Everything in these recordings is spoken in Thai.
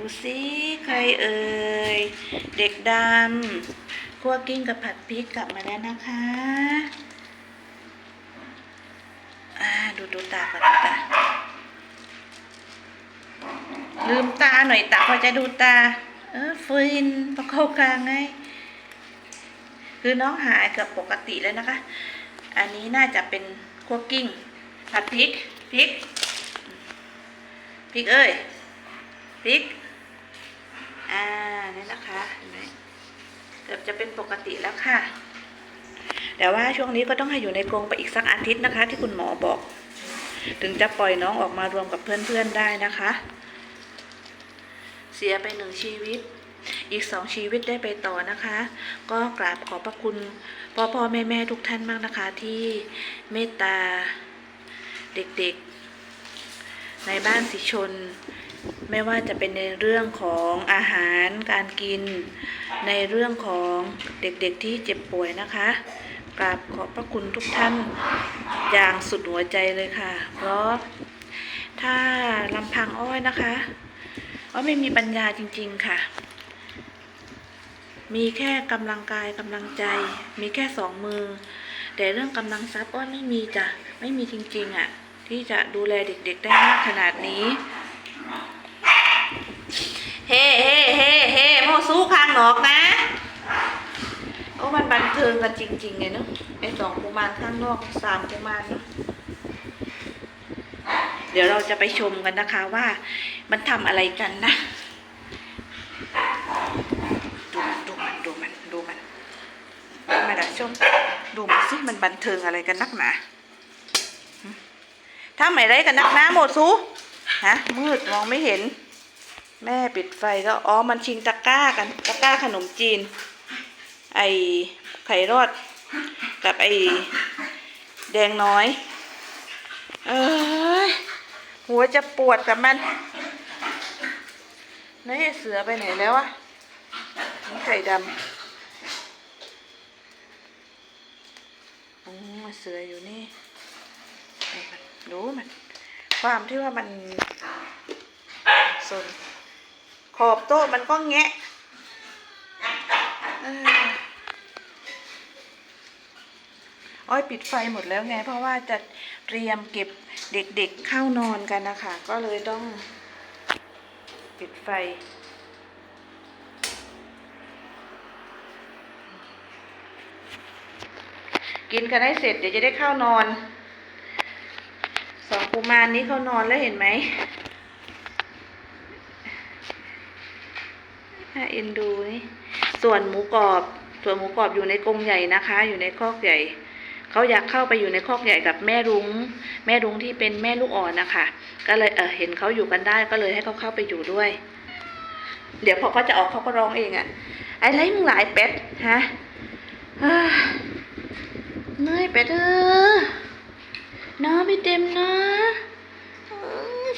ดูสิใครเอ่ย เด็กดำคั่วกิ้งกับผัดพริกกลับมาแล้วนะคะอ่าดูดูตาก่อนดูตา ลืมตาหน่อยตาพอจะดูตา เออฟืนประเข้ากลางไง คือน้องหายเกือบปกติแล้วนะคะ อันนี้น่าจะเป็นคั่วกิ้ง ผัดพริกพริกพริกเอ้ยพริก อ่านี่นะคะเห็นไหมเกือบจะเป็นปกติแล้วค่ะ แต่ว่าช่วงนี้ก็ต้องให้อยู่ในกรงไปอีกสักอาทิตย์นะคะ ที่คุณหมอบอก ถึงจะปล่อยน้องออกมารวมกับเพื่อนๆได้นะคะ เสียไปหนึ่งชีวิตอีกสองชีวิตได้ไปต่อนะคะ ก็กราบขอบพระคุณพ่อพ่อแม่แม่ทุกท่านมากนะคะ ที่เมตตาเด็กๆ ในบ้านสิชน ไม่ว่าจะเป็นในเรื่องของอาหารการกิน ในเรื่องของเด็กๆที่เจ็บป่วยนะคะกราบขอบพระคุณทุกท่านอย่างสุดหัวใจเลยค่ะ เพราะถ้าลำพังอ้อยนะคะอ้อยไม่มีปัญญาจริง ๆค่ะ มีแค่กำลังกายกำลังใจ มีแค่สองมือ แต่เรื่องกำลังทรัพย์อ้อยไม่มีจ้ะไม่มีจริงๆอะ่ะ ที่จะดูแลเด็กๆได้มากขนาดนี้ เฮ้เฮ้เฮ้เฮ้โมสู้คางนอกนะโอ้มันบันเทิงกันจริงๆเลยเนาะไอ้สองกุมารข้างนอกสามกุมารเนาะเดี๋ยวเราจะไปชมกันนะคะว่ามันทำอะไรกันนะ ดูมันดูมันดูมันดูมันดูมันละชมดูมันสิมันบันเทิงอะไรกันนักหนาหึทำอะไรกันนักหนาโมซูฮะมืดมองไม่เห็น แม่ปิดไฟก็อ๋อมันชิงตะกร้ากัน ตะกร้าขนมจีน ไอไข่รอด กับไอแดงน้อย เอ้ยหัวจะปวดกับมันนี่เสือไปไหนแล้วอะนี่ไข่ดำอืมเสืออยู่นี่ดูมัน ความที่ว่ามันสน ขอบโต๊ะมันก็แงะอ้อยปิดไฟหมดแล้วไง เพราะว่าจะเตรียมเก็บเด็กๆเข้านอนกันนะคะ ก็เลยต้อง ปิดไฟ กินกันให้เสร็จเดี๋ยวจะได้เข้านอน สองกุมารนี้เขานอนแล้วเห็นไหมาเอ็นดูนี่ส่วนหมูกรอบ ส่วนหมูกรอบอยู่ในกรงใหญ่นะคะ อยู่ในคอกใหญ่เขาอยากเข้าไปอยู่ในคอกใหญ่กับแม่รุง้ง แม่รุ้งที่เป็นแม่ลูกอ่อนนะคะก็เลยเออเห็นเขาอยู่กันได้ก็เลยให้เขาเข้าไปอยู่ด้วย เดี๋ยวพอเขาจะออกเขาก็ร้องเองอะไอ้ไรมึงหลายเป็ดฮะเอ้ยเหนื่อยเป็ดเออน้าไม่เต็มนะ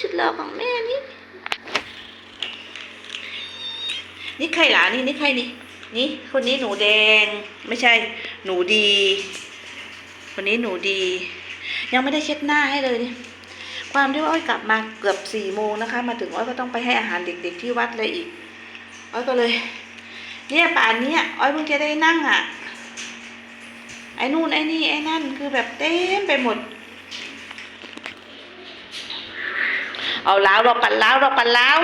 ชุดหล่อของแม่นี่ นี่ใครหลานี่นี่ใครนี่นี่คนนี้หนูแดงไม่ใช่หนูดี คนนี้หนูดี ยังไม่ได้เช็ดหน้าให้เลยนี่ความที่ว่าอ้อยกลับมาเกือบสี่โมงนะคะ มาถึงอ้อยก็ต้องไปให้อาหารเด็ก ๆ ที่วัดเลยอีกอ้อยก็เลย เนี่ยป่านนี้อ้อยเพิ่งจะได้นั่งอะไอ้นู่นไอ้นี่ไอ้นั่นคือแบบเต็มไปหมด เอาล้าวเราปันล้าวเราปันล้าว